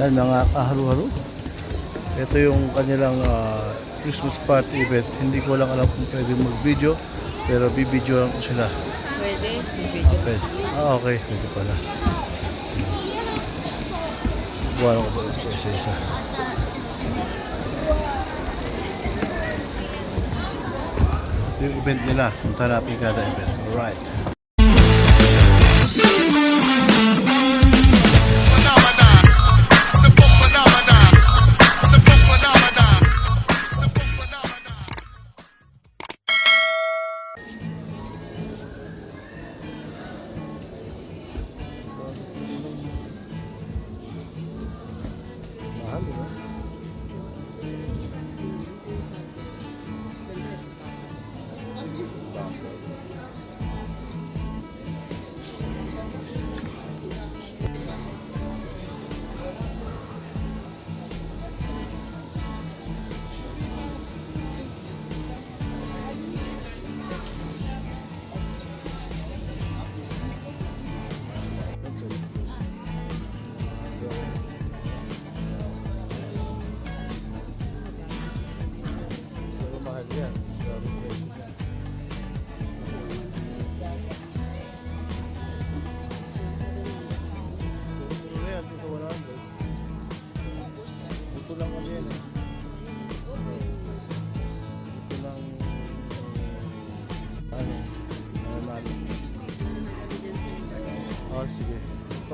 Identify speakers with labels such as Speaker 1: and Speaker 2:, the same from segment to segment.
Speaker 1: Yan, mga kaharu-haro. Ito yung kanilang ah, Christmas party event. Hindi ko lang alam kung pwede mag-video, pero bibidyo lang ko sila.
Speaker 2: Pwede. Video.
Speaker 1: Okay. Ah, okay. Pwede pala. Buwan ko ba sa isa-isa. Ito yung event nila. Punta natin kada event. Alright.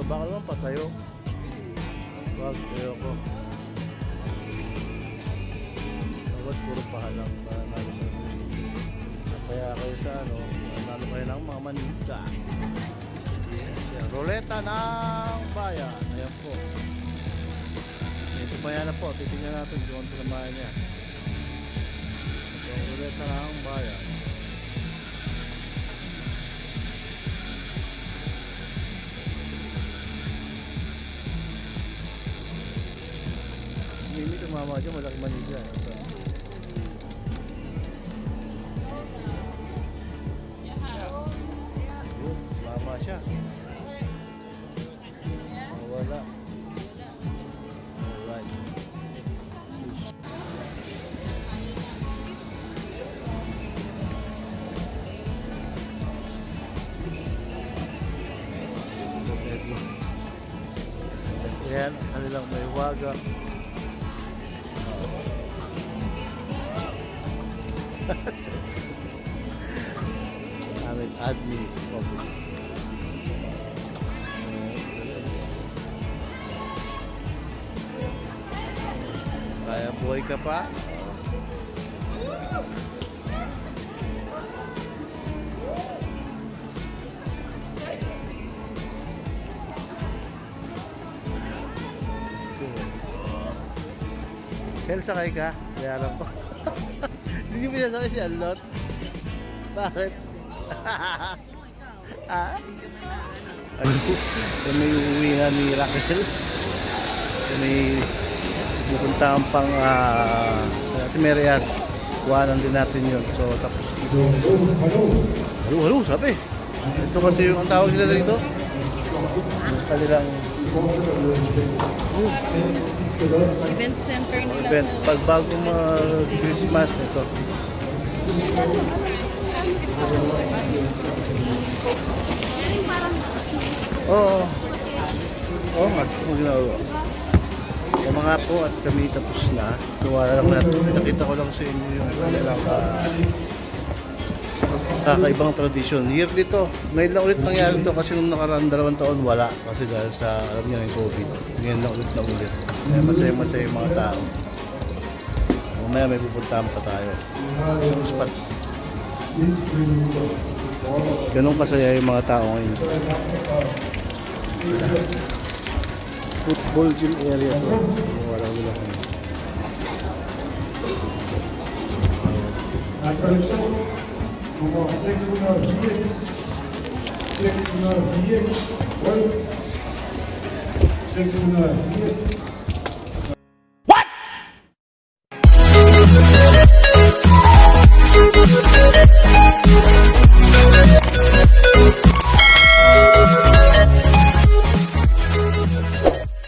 Speaker 1: Baka naman patayo. Wag, tayo ko. Bawat puro pahalang para nalo kayo. Kaya kayo sa ano, nalo kayo ng mga manika. Yes, yan. Roleta ng bayan. Ayan po. Ito pa yan na po. Titingnan natin kung ano naman niya. Ito ang roleta ng bayan. Mimi tumama dyan, malaki maniga. Ito. Yun, mama siya. Wala. Alright. Yan, kanilang may waga. Aming admin office. Kaya buhay ka pa? Hel, sakay ka? Kaya alam ko. Hindi niyo pinasakay si Alot? Bakit? ah? Ano? Yan may uuwi na ni Raquel. Yan may pupunta ang pang uh, natin Marian. Kuhanan din natin yun. So tapos dito. Halo, halo, sabi. Ito kasi yung ang tawag nila dito. Kanilang
Speaker 2: Event center nila
Speaker 1: event. Pag bago mag-Christmas ito. Oo. Oo nga, kung ginagawa. Mga po at kami tapos na. Tuwala lang natin. Nakita ko lang sa inyo yung kanilang uh, kakaibang tradisyon. Yearly to. Ngayon lang ulit nangyari to kasi nung nakaraan dalawang taon wala. Kasi dahil sa, alam niyo yung COVID. Ngayon lang ulit na ulit. Kaya masaya-masaya yung mga tao. Mamaya may pupuntahan pa tayo. Spots. Ganun kasaya yung mga tao ngayon. Football gym area to. Wala wala kami.
Speaker 3: for 600 years. 600 years. Well, 600 years.